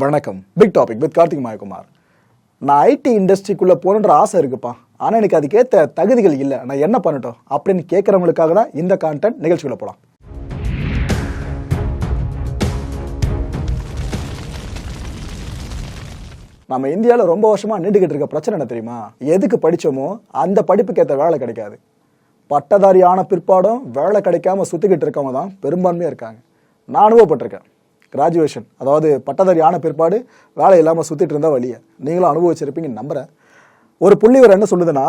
வணக்கம். Big topic with Karthik Mayakumar. நான் IT இண்டஸ்ட்ரிக்குள்ளே போகணுன்ற ஆசை இருக்குப்பா. ஆனால் எனக்கு அதுக்கேற்ற தகுதிகள் இல்லை. நான் என்ன பண்ணட்டும்? அப்படின்னு கேட்குறவங்களுக்காக தான் இந்த கான்டென்ட் நிகழ்ச்சிக்குள்ளே போகலாம் நம்ம இந்தியாவில் ரொம்ப வருஷமாக நீண்டுகிட்டு இருக்க பிரச்சனை என்ன தெரியுமா? எதுக்கு படித்தோமோ அந்த படிப்புக்கு ஏற்ற வேலை கிடைக்காது. பட்டதாரி ஆன பிற்பாடும் வேலை கிடைக்காம சுற்றிக்கிட்டு இருக்கவங்க தான் பெரும்பான்மையாக இருக்காங்க. நான் அனுபவப்பட்டிருக்கேன். கிராஜுவேஷன் அதாவது பட்டதாரி ஆன பிற்பாடு வேலை இல்லாமல் சுற்றிட்டு இருந்தால் வழியை. நீங்களும் அனுபவிச்சிருப்பீங்கன்னு நம்புகிறேன் ஒரு புள்ளிவர் என்ன சொல்லுதுன்னா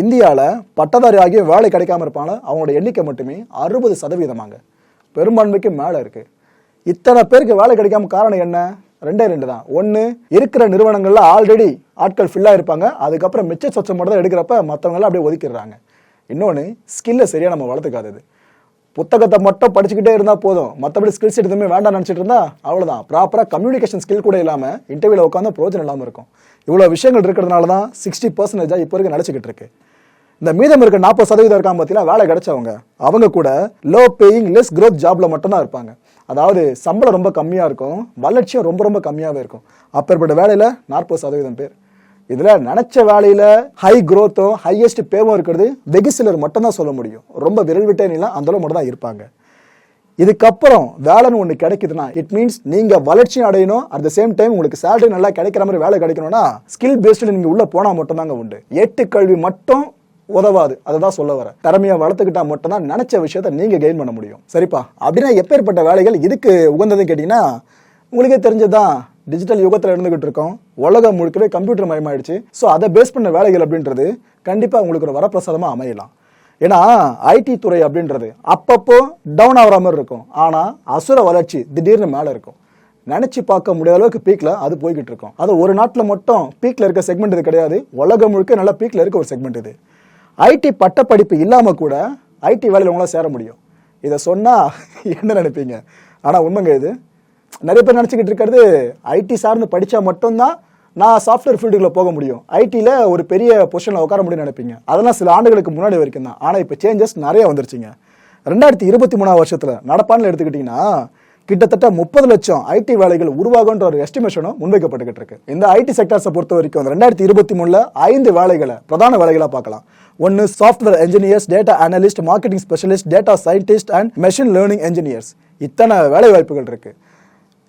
இந்தியாவில் பட்டதாரி ஆகிய வேலை கிடைக்காம இருப்பாங்க அவங்களோட எண்ணிக்கை மட்டுமே அறுபது சதவீதமாங்க. பெரும்பான்மைக்கு மேலே இருக்குது இத்தனை பேருக்கு வேலை கிடைக்காம காரணம் என்ன? ரெண்டே ரெண்டு தான். ஒன்று இருக்கிற நிறுவனங்களில் ஆல்ரெடி ஆட்கள் ஃபில்லாக இருப்பாங்க அதுக்கப்புறம் மிச்ச சொச்சம் மட்டும் தான் எடுக்கிறப்ப மற்றவங்களாம் அப்படியே ஒதுக்கிடுறாங்க. இன்னொன்று ஸ்கில்லை சரியாக நம்ம வளர்த்துக்காதது. புத்தகத்தை மட்டும் படிச்சுக்கிட்டே இருந்தால் போதும். மற்றபடி ஸ்கில்ஸ் எதுவுமே வேண்டாம் நினச்சிட்டு இருந்தா அவ்வளோதான் ப்ராப்பராக கம்யூனிகேஷன் ஸ்கில் கூட இல்லாமல் இன்டர்வியூவில் உட்காந்து பிரோஜனம் இல்லாமல் இருக்கும். இவ்வளோ விஷயங்கள் இருக்கிறதுனால தான் சிக்ஸ்டி பர்சன்டேஜாக இப்போ வரைக்கும் நினச்சிக்கிட்டு இருக்கு. இந்த மீதம் இருக்க நாற்பது சதவீதம் இருக்காம பார்த்தீங்கன்னா வேலை கிடைச்சவங்க அவங்க கூட லோ பேயிங் லெஸ் க்ரோத் ஜாப்ல மட்டும்தான் இருப்பாங்க. அதாவது சம்பளம் ரொம்ப கம்மியாக இருக்கும் வளர்ச்சியும் ரொம்ப ரொம்ப கம்மியாகவே இருக்கும். அப்பேற்பட்ட வேலையில் நாற்பது சதவீதம் பேர். இதில் நினச்ச வேலையில் ஹை க்ரோத்தும் ஹையஸ்ட் பேவும் இருக்கிறது வெகு சிலர் மட்டும்தான் சொல்ல முடியும். ரொம்ப விரல் விட்டேனா அந்த அளவு மட்டும் தான் இருப்பாங்க. இதுக்கப்புறம் வேலைன்னு ஒன்று கிடைக்குதுன்னா இட் மீன்ஸ் நீங்கள் வளர்ச்சியும் அடையணும் அட் த சேம் டைம் உங்களுக்கு சேலரி நல்லா கிடைக்கிற மாதிரி வேலை கிடைக்கணும்னா ஸ்கில் பேஸ்டில் நீங்கள் உள்ளே போனால் மட்டும்தாங்க உண்டு. ஏட்டு கல்வி மட்டும் உதவாது. அதை தான் சொல்ல வரேன் திறமையை வளர்த்துக்கிட்டா மட்டும்தான் நினச்ச விஷயத்த நீங்கள் கெயின் பண்ண முடியும். சரிப்பா. அப்படின்னா எப்பேற்பட்ட வேலைகள் இதுக்கு உகந்ததுன்னு கேட்டிங்கன்னா உங்களுக்கே தெரிஞ்சதுதான் டிஜிட்டல் யுகத்தில் இருந்துகிட்டு இருக்கோம் உலகம் முழுக்கவே கம்ப்யூட்டர் மயமாயிடுச்சு. ஸோ அதை பேஸ் பண்ண வேலைகள் அப்படின்றது கண்டிப்பாக உங்களுக்கு ஒரு வரப்பிரசாதமாக அமையலாம். ஏன்னா ஐடி துறை அப்படின்றது அப்பப்போ டவுன் ஆகிற மாதிரி இருக்கும். ஆனால் அசுர வளர்ச்சி திடீர்னு மேலே இருக்கும். நினச்சி பார்க்க முடியாத அளவுக்கு பீக்கில் அது போய்கிட்டு இருக்கும். அது ஒரு நாட்டில் மட்டும் பீக்கில் இருக்க செக்மெண்ட் இது கிடையாது. உலகம் முழுக்க நல்லா பீக்கில் இருக்க ஒரு செக்மெண்ட் இது. ஐடி பட்டப்படிப்பு இல்லாமல் கூட ஐடி வேலையில் உங்களால் சேர முடியும். இதை சொன்னால் என்ன நினைப்பீங்க? ஆனால் உண்மைங்க இது. நிறைய பேர் நினச்சிக்கிட்டு இருக்கிறது ஐடி சார்ந்து படித்தா மட்டும்தான் நான் சாஃப்ட்வேர் ஃபீல்டுக்குள்ள போக முடியும். ஐடியில் ஒரு பெரிய பொசிஷனில் உட்கார முடியும்னு நினைப்பீங்க. அதெல்லாம் சில ஆண்டுகளுக்கு முன்னாடி வரைக்கும் தான். ஆனால் இப்போ சேஞ்சஸ் நிறைய வந்துருச்சுங்க. ரெண்டாயிரத்தி இருபத்தி மூணாவது வருஷத்தில் நடப்பான்னு எடுத்துக்கிட்டிங்கன்னா கிட்டத்தட்ட முப்பது லட்சம் ஐடி வேலைகள் உருவாகுன்ற ஒரு எஸ்டிமேஷனும் முன்வைக்கப்பட்டுக்கிட்டு இருக்கு. இந்த ஐடி செக்டர்ஸை பொறுத்த வரைக்கும் ரெண்டாயிரத்தி இருபத்தி மூணுல ஐந்து வேலைகளை பிரதான வேலைகளாக பார்க்கலாம். ஒன்று software engineers data analyst marketing specialist data scientist and machine learning engineers இத்தனை வேலை வாய்ப்புகள் இருக்குது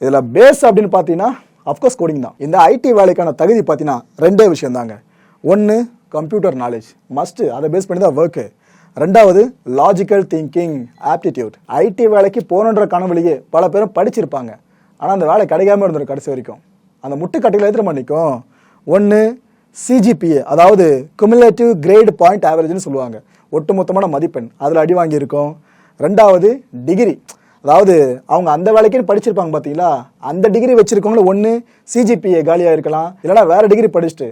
இதில் பேஸ் அப்படின்னு பார்த்தீங்கன்னா அஃப்கோர்ஸ் கோடிங் தான். இந்த ஐடி வேலைக்கான தகுதி பார்த்தீங்கன்னா ரெண்டே விஷயம் தாங்க. ஒன்று கம்ப்யூட்டர் நாலேஜ் மஸ்ட்டு அதை பேஸ் பண்ணி தான் ஒர்க்கு ரெண்டாவது லாஜிக்கல் திங்கிங் ஆப்டிடியூட் ஐடி வேலைக்கு போகணுன்ற கனவுலையே பல பேரும் படிச்சிருப்பாங்க. ஆனால் அந்த வேலை கிடைக்காம இருந்திருக்கும் கடைசி வரைக்கும். அந்த முட்டுக்கட்டையில் எத்தனை பண்ணிக்கும் ஒன்று சிஜிபிஏ அதாவது குமுலேட்டிவ் கிரேட் பாயிண்ட் ஆவரேஜ்னு சொல்லுவாங்க. ஒட்டுமொத்தமான மதிப்பெண். அதில் அடி வாங்கியிருக்கோம். ரெண்டாவது டிகிரி அதாவது அவங்க அந்த வேலைக்குன்னு படிச்சிருப்பாங்க பார்த்தீங்களா அந்த டிகிரி வச்சிருக்கவங்களும் ஒன்று சிஜிபிஏ காலியாக இருக்கலாம் இல்லைனா வேற டிகிரி படிச்சுட்டு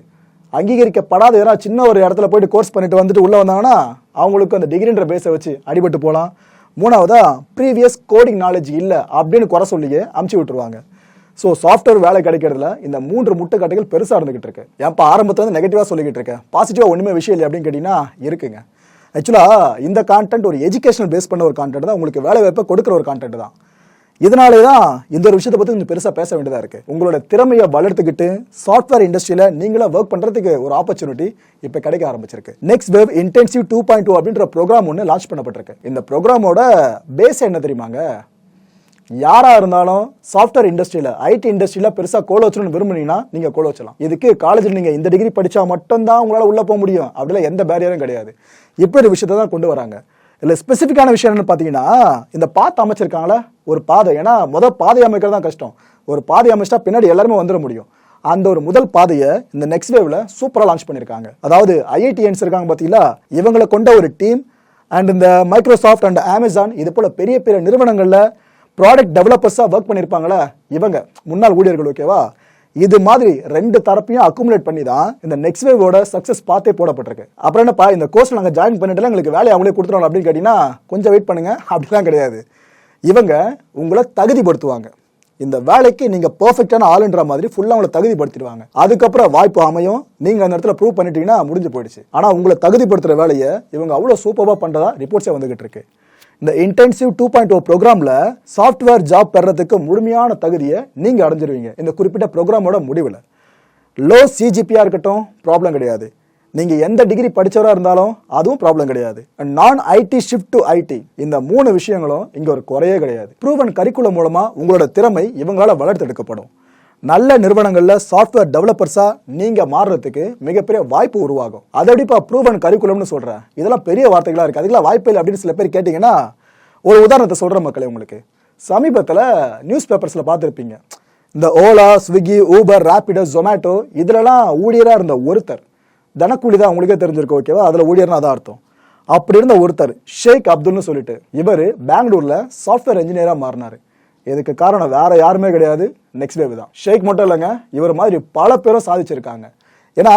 அங்கீகரிக்கப்படாத யாராவது சின்ன ஒரு இடத்துல போயிட்டு கோர்ஸ் பண்ணிட்டு வந்துட்டு உள்ளே வந்தாங்கன்னா அவங்களுக்கு அந்த டிகிரின்ற பேஸை வச்சு அடிபட்டு போகலாம். மூணாவதா ப்ரீவியஸ் கோடிங் நாலேஜ் இல்லை அப்படின்னு குறை சொல்லியே அமுச்சு விட்டுருவாங்க. ஸோ சாஃப்ட்வேர் வேலை கிடைக்கிறதுல இந்த மூன்று முட்டைக்கட்டைகள் பெருசாக இருந்துகிட்டு இருக்கு. ஏன்ப்பா ஆரம்பத்தில் வந்து நெகட்டிவாக சொல்லிக்கிட்டு இருக்கேன் பாசிட்டிவாக ஒன்றுமே விஷயம் இல்லை அப்படின்னு கேட்டிங்கன்னா இருக்குங்க. ஆக்சுவலாக இந்த கான்டென்ட் ஒரு எஜுகேஷனல் பேஸ் பண்ண ஒரு கான்டென்ட் தான். உங்களுக்கு வேலை வாய்ப்பை கொடுக்குற ஒரு கான்டென்ட் தான். இதனாலே தான் இந்த ஒரு விஷயத்தை பற்றி கொஞ்சம் பெருசாக பேச வேண்டியதாக இருக்குது உங்களோட திறமையை வளர்த்துக்கிட்டு சாஃப்ட்வேர் இண்டஸ்ட்ரியில் நீங்களாக ஒர்க் பண்ணுறதுக்கு ஒரு ஆப்பர்ச்சுனிட்டி இப்போ கிடைக்க ஆரம்பிச்சிருக்கு. Next wave intensive two point two அப்படின்ற ப்ரோக்ராம் ஒன்று லான்ச் பண்ணப்பட்டிருக்கு. இந்த ப்ரோக்ராமோட பேஸ் என்ன தெரியுமாங்க? யாராக இருந்தாலும் சாஃப்ட்வேர் இண்டஸ்ட்ரியில் ஐடி இண்டஸ்ட்ரியில் பெருசாக கோல வச்சணும்னு விரும்புனீங்கன்னா நீங்கள் கோல வச்சலாம் இதுக்கு காலேஜில் நீங்கள் இந்த டிகிரி படித்தா மட்டும்தான் உங்களால் உள்ளே போக முடியும். அப்படிலாம் எந்த பேரியரும் கிடையாது. இப்படி ஒரு விஷயத்தை தான் கொண்டு வராங்க. இல்லை ஸ்பெசிஃபிக்கான விஷயம் என்னன்னு பார்த்தீங்கன்னா இந்த பாத்து அமைச்சிருக்காங்களே ஒரு பாதை. ஏன்னா முதல் பாதை அமைக்கிறது தான் கஷ்டம். ஒரு பாதை அமைச்சிட்டா பின்னாடி எல்லாருமே வந்துட முடியும். அந்த ஒரு முதல் பாதையை இந்த நெக்ஸ்ட் வேவ்ல சூப்பராக லான்ச் பண்ணியிருக்காங்க அதாவது ஐஐடிஎன்ஸ் இருக்காங்க பார்த்தீங்களா இவங்களை கொண்ட ஒரு டீம் அண்ட் இந்த மைக்ரோசாஃப்ட் அண்ட் அமேசான் இது போல பெரிய பெரிய நிறுவனங்களில் ப்ராடக்ட் டெவலப்பர்ஸாக ஒர்க் பண்ணியிருப்பாங்களே இவங்க. முன்னாள் ஊழியர்கள் ஓகேவா இது மாதிரி ரெண்டு தரப்பையும் அக்குமுலேட் பண்ணி தான் இந்த நெக்ஸ்ட் வேவோட சக்ஸஸ் பார்த்தே போடப்பட்டிருக்கு. அப்புறம் என்னப்பா இந்த கோர்ஸ் நாங்கள் ஜாயின் பண்ணிட்டு எங்களுக்கு வேலையை அவங்களே கொடுத்துருவோம் அப்படின்னு கேட்டிங்கன்னா கொஞ்சம் வெயிட் பண்ணுங்க. அப்படிலாம் கிடையாது. இவங்க உங்களை தகுதிப்படுத்துவாங்க. இந்த வேலைக்கு நீங்கள் பர்ஃபெக்டான ஆளுன்ற மாதிரி ஃபுல்லாக உங்களை தகுதிப்படுத்திடுவாங்க. அதுக்கப்புறம் வாய்ப்பு அமையும். நீங்கள் அந்த இடத்துல ப்ரூவ் பண்ணிட்டீங்கன்னா முடிஞ்சு போயிடுச்சு. ஆனால் உங்களை தகுதிப்படுத்துகிற வேலையை இவங்க அவ்வளோ சூப்பராக பண்ணுறதா ரிப்போர்ட்ஸே வந்துகிட்டு இருக்கு. இந்த இன்டென்சிவ் டூ பாயிண்ட் ஓ ப்ரோக்ராமில் சாஃப்ட்வேர் ஜாப் பெறதுக்கு முழுமையான தகுதியை நீங்கள் அடைஞ்சிருவீங்க. இந்த குறிப்பிட்ட ப்ரோக்ராமோட முடிவில். லோ சிஜிபியாக இருக்கட்டும் ப்ராப்ளம் கிடையாது. நீங்கள் எந்த டிகிரி படித்தவராக இருந்தாலும் அதுவும் ப்ராப்ளம் கிடையாது. நான் ஐடி ஷிஃப்ட் டு ஐடி இந்த மூணு விஷயங்களும் இங்கே ஒரு குறையே கிடையாது. ப்ரூவன் கரிக்குலம் மூலமாக உங்களோட திறமை இவங்களால் வளர்த்தெடுக்கப்படும். நல்ல நிறுவனங்களில் சாஃப்ட்வேர் டெவலப்பர்ஸாக நீங்கள் மாறுறதுக்கு மிகப்பெரிய வாய்ப்பு உருவாகும். அதை எப்படிப்பா ப்ரூவன் கரிக்குலம்னு சொல்கிறேன் இதெல்லாம் பெரிய வார்த்தைகளாக இருக்குது அதுக்கெல்லாம் வாய்ப்பு இல்லை அப்படின்னு சில பேர் கேட்டிங்கன்னா ஒரு உதாரணத்தை சொல்கிற மக்களே உங்களுக்கு. சமீபத்தில் நியூஸ் பேப்பர்ஸில் பார்த்துருப்பீங்க. இந்த ஓலா ஸ்விக்கி ஊபர் ரேபிடோ ஜொமேட்டோ இதுலலாம் ஊழியராக இருந்த ஒருத்தர். தனக்கூலி தான் உங்களுக்கே தெரிஞ்சிருக்கு ஓகேவா அதில் ஊழியர்னா அதான் அர்த்தம். அப்படி இருந்த ஒருத்தர் ஷேக் அப்துல்னு சொல்லிட்டு இவர் பெங்களூரில் சாஃப்ட்வேர் இன்ஜினியராக மாறினாரு. இதுக்கு காரணம் வேற யாருமே கிடையாது. நெக்ஸ்ட் வேவ் தான். ஷேக் மட்டும் இல்லைங்க இவர் மாதிரி பல பேரும் சாதிச்சிருக்காங்க. ஏன்னா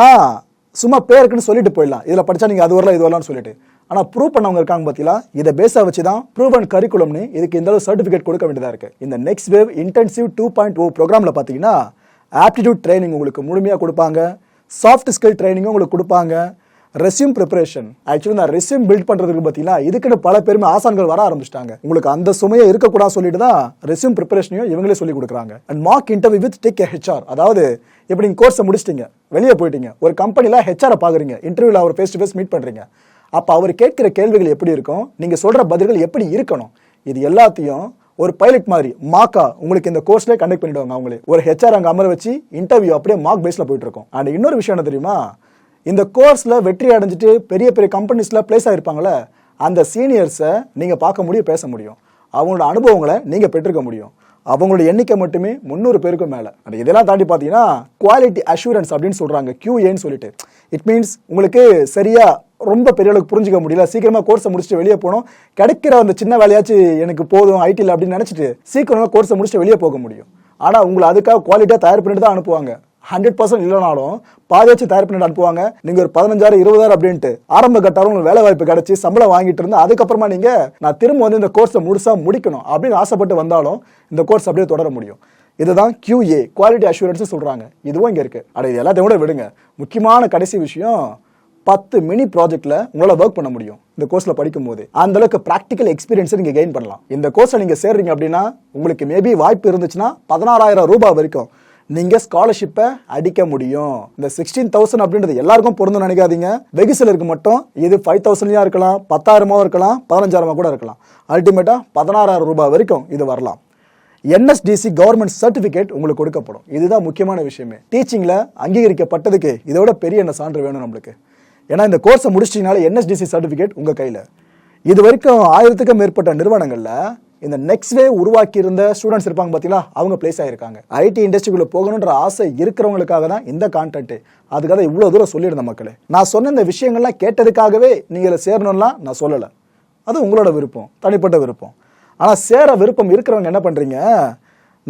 சும்மா பேருக்குன்னு சொல்லிட்டு போயிடலாம். இதில் படித்தா நீங்கள் அது வரலாம் இது வரலாம்னு சொல்லிட்டு. ஆனால் ப்ரூவ் பண்ணவங்க இருக்காங்க பார்த்தீங்களா இதை பேஸாக வச்சு தான் ப்ரூவ் அண்ட் கரிக்குலம்னு இதுக்கு இந்த அளவு சர்டிஃபிகேட் கொடுக்க வேண்டியதாக இருக்குது இந்த next wave intensive two point O ப்ரோக்ராமில் பார்த்தீங்கன்னா ஆப்டிடியூட் ட்ரைனிங் உங்களுக்கு முழுமையாக கொடுப்பாங்க. சாஃப்ட் ஸ்கில் ட்ரைனிங்கும் உங்களுக்கு கொடுப்பாங்க. ரெஸ்யூம் ப்ரிப்பரேஷன் ஆக்சுவலி நான் ரெஸ்யூம் பில்ட் பண்ணுறதுக்கு பார்த்தீங்கன்னா இதுக்குன்னு பல பேருமே ஆசான்கள் வர ஆரம்பிச்சிட்டாங்க. உங்களுக்கு அந்த சுமையை இருக்கக்கூடாது சொல்லிட்டு தான் ரெஸ்யூம் ப்ரிப்பரேஷனையும் இவங்களே சொல்லி கொடுக்குறாங்க. And mock interview with tech HR அதாவது இப்படி நீங்கள் கோர்ஸை முடிச்சிட்டீங்க வெளியே போயிட்டீங்க ஒரு கம்பெனியில் ஹெச்ஆரை பார்க்குறீங்க இன்டர்வியூவில் அவர் ஃபேஸ் டு ஃபேஸ் மீட் பண்ணுறீங்க அப்போ அவர் கேட்குற கேள்விகள் எப்படி இருக்கும் நீங்கள் சொல்கிற பதில்கள் எப்படி இருக்கணும் இது எல்லாத்தையும் ஒரு பைலட் மாதிரி மாக்கா உங்களுக்கு இந்த கோர்ஸ்ல கண்டக்ட் பண்ணிடுவாங்க அவங்களே. ஒரு ஹெச்ஆர் அங்க அமர வச்சு இன்டர்வியூ அப்படியே மார்க் பேஸ்ல போயிட்டு இருக்கும். அண்ட் இன்னொரு விஷயம் என்ன தெரியுமா இந்த கோர்ஸில் வெற்றி அடைஞ்சிட்டு பெரிய பெரிய கம்பெனிஸில் பிளேஸ் ஆகிருப்பாங்கள அந்த சீனியர்ஸை நீங்கள் பார்க்க முடியும் பேச முடியும். அவங்களோட அனுபவங்களை நீங்கள் பெற்றுக்க முடியும். அவங்களோட எண்ணிக்கை மட்டுமே முந்நூறு பேருக்கும் மேலே. அந்த இதெல்லாம் தாண்டி பார்த்தீங்கன்னா குவாலிட்டி அஷூரன்ஸ் அப்படின்னு சொல்கிறாங்க கியூஏன்னு சொல்லிட்டு. இட் மீன்ஸ் உங்களுக்கு சரியாக ரொம்ப பெரிய அளவுக்கு புரிஞ்சுக்க முடியல. சீக்கிரமாக கோர்ஸை முடிச்சுட்டு வெளியே போகணும். கிடைக்கிற அந்த சின்ன வேலையாச்சும் எனக்கு போதும் ஐடியில் அப்படின்னு நினச்சிட்டு சீக்கிரமாக கோர்ஸை முடிச்சுட்டு வெளியே போக முடியும். ஆனால் உங்களை அதுக்காக குவாலிட்டியாக தயார் பண்ணிட்டு தான் அனுப்புவாங்க. ஹண்ட்ரட் பர்சன்ட் இல்லைனாலும் பாதியாச்சும் தயார் பண்ணிட்டு அனுப்புவாங்க. நீங்க ஒரு பதினஞ்சாயிரம் இருபதாயிரம் அப்படின்ட்டு ஆரம்ப கட்டாரம் உங்களுக்கு வேலை வாய்ப்பு கிடைச்சி சம்பளம் வாங்கிட்டு இருந்தா அதுக்கப்புறமா நீங்க நான் திரும்ப வந்து இந்த கோர்ஸை முழுசா முடிக்கணும் அப்படின்னு ஆசைப்பட்டு வந்தாலும் இந்த கோர்ஸ் அப்படியே தொடர முடியும். இதுதான் கியூஏ குவாலிட்டி அஷூரன்ஸ் சொல்றாங்க. இதுவும் இங்க இருக்கு. அட இது எல்லாத்தையும் கூட விடுங்க. முக்கியமான கடைசி விஷயம் பத்து மினி ப்ராஜெக்ட்ல உங்களால் ஒர்க் பண்ண முடியும். இந்த கோர்ஸ்ல படிக்கும் போது அந்த அளவுக்கு ப்ராக்டிக்கல் எக்ஸ்பீரியன்ஸ் நீங்க கெயின் பண்ணலாம். இந்த கோர்ஸ்ல நீங்க சேர்றீங்க அப்படின்னா உங்களுக்கு மேபி வாய்ப்பு இருந்துச்சுன்னா பதினாறாயிரம் ரூபாய் வரைக்கும் நீங்க ஸ்காலர்ஷிப்பை அடிக்க முடியும். இந்த சிக்ஸ்டீன் தௌசண்ட் அப்படின்றது எல்லாருக்கும் பொருந்தும் நினைக்காதீங்க. வெகு சிலருக்கு மட்டும். இது ஃபைவ் தௌசண்ட்லயா இருக்கலாம். பத்தாயிரமாவும் இருக்கலாம். பதினஞ்சாயிரமா கூட இருக்கலாம். அல்டிமேட்டா பதினாறாயிரம் ரூபாய் வரைக்கும் இது வரலாம். என்எஸ்டிசி கவர்மெண்ட் சர்டிபிகேட் உங்களுக்கு கொடுக்கப்படும். இதுதான் முக்கியமான விஷயமே. டீச்சிங்ல அங்கீகரிக்கப்பட்டதுக்கு இதோட பெரிய என்ன சான்று வேணும் நம்மளுக்கு. ஏன்னா இந்த கோர்ஸை முடிச்சிட்டீங்கனால என்எஸ்டிசி சர்டிபிகேட் உங்க கையில. இது வரைக்கும் ஆயிரத்துக்கும் மேற்பட்ட நிறுவனங்கள்ல இந்த நெக்ஸ்ட் வே உருவாக்கி இருந்த ஸ்டூடெண்ட்ஸ் இருப்பாங்க பார்த்தீங்களா? அவங்க பிளேஸ் ஆகிருக்காங்க ஐடி இண்டஸ்ட்ரிக்குள்ளே போகணுன்ற ஆசை இருக்கிறவங்களுக்காக தான் இந்த கான்டென்ட்டு அதுக்காக இவ்வளோ தூரம் சொல்லியிருந்த மக்களே. நான் சொன்ன இந்த விஷயங்கள்லாம் கேட்டதுக்காகவே நீங்கள் இதில் சேரணும்லாம் நான் சொல்லலை. அது உங்களோட விருப்பம் தனிப்பட்ட விருப்பம். ஆனால் சேர விருப்பம் இருக்கிறவங்க என்ன பண்ணுறீங்க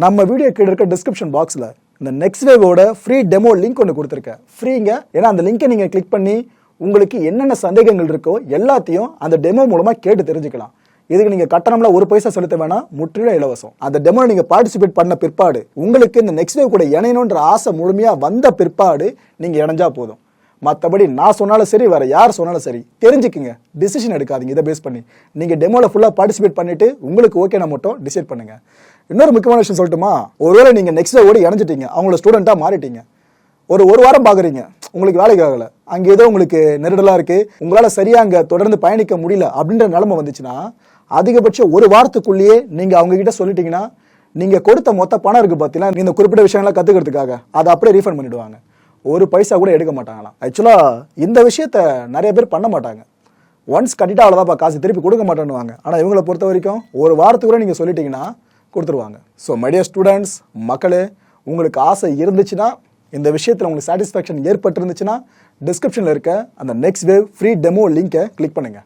நம்ம வீடியோ கீழே இருக்க டிஸ்கிரிப்ஷன் பாக்ஸில் இந்த நெக்ஸ்ட் வேவோட ஃப்ரீ டெமோ லிங்க் ஒன்று கொடுத்துருக்கேன். ஃப்ரீங்க ஏன்னா அந்த லிங்கை நீங்கள் கிளிக் பண்ணி உங்களுக்கு என்னென்ன சந்தேகங்கள் இருக்கோ எல்லாத்தையும் அந்த டெமோ மூலமாக கேட்டு தெரிஞ்சுக்கலாம். இதுக்கு நீங்கள் கட்டணம்ல ஒரு பைசா செலுத்த வேணாம் முற்றிலும் இலவசம். அந்த டெமோ நீங்கள் பார்ட்டிசிபேட் பண்ண பிற்பாடு உங்களுக்கு இந்த நெக்ஸ்ட் வேவ் கூட இணையணுன்ற ஆசை முழுமையாக வந்த பிற்பாடு நீங்கள் இணைஞ்சா போதும். மற்றபடி நான் சொன்னாலும் சரி வேற யார் சொன்னாலும் சரி தெரிஞ்சுக்குங்க. டிசிஷன் எடுக்காதீங்க. இதை பேஸ் பண்ணி. நீங்க டெமோல ஃபுல்லா பார்ட்டிசிபேட் பண்ணிட்டு உங்களுக்கு ஓகேனா மட்டும் டிசைட் பண்ணுங்க. இன்னொரு முக்கியமான விஷயம் சொல்லட்டுமா? ஒருவேளை நீங்க நெக்ஸ்ட் ஓடி இணைஞ்சிட்டீங்க அவங்கள ஸ்டூடெண்டா மாறிட்டீங்க. ஒரு ஒரு வாரம் பாக்குறீங்க உங்களுக்கு வேலைக்கு ஆகல. அங்க ஏதோ உங்களுக்கு நெருடலா இருக்கு. உங்களால சரியா அங்க தொடர்ந்து பயணிக்க முடியல அப்படின்ற நிலைமை வந்துச்சுன்னா அதிகபட்சம் ஒரு வாரத்துக்குள்ளேயே நீங்க அவங்க கிட்ட சொல்லிட்டீங்கன்னா நீங்க கொடுத்த மொத்த பணம் இருக்கு பார்த்தீங்கன்னா இந்த குறிப்பிட்ட விஷயங்களை கத்துக்கிறதுக்காக. அதை அப்படியே ரீஃபண்ட் பண்ணிடுவாங்க. ஒரு பைசா கூட எடுக்க மாட்டாங்களாம். ஆக்சுவலா இந்த விஷயத்த நிறைய பேர் பண்ண மாட்டாங்க. ஒன்ஸ் கட்டிட்டா அவ்வளோதாப்பா காசு திருப்பி கொடுக்க மாட்டேன்னுவாங்க. ஆனால் இவங்களை பொறுத்த வரைக்கும் ஒரு வாரத்துக்குள்ள நீங்கள் சொல்லிட்டீங்கன்னா கொடுத்துருவாங்க. ஸோ மைடிய ஸ்டூடெண்ட்ஸ் மக்களே உங்களுக்கு ஆசை இருந்துச்சுன்னா இந்த விஷயத்தில் உங்களுக்கு சாட்டிஸ்ஃபேக்ஷன் ஏற்பட்டிருந்துச்சுன்னா டிஸ்கிரிப்ஷனில் இருக்க அந்த நெக்ஸ்ட் வேவ் ஃப்ரீ டெமோ லிங்கை கிளிக் பண்ணுங்கள்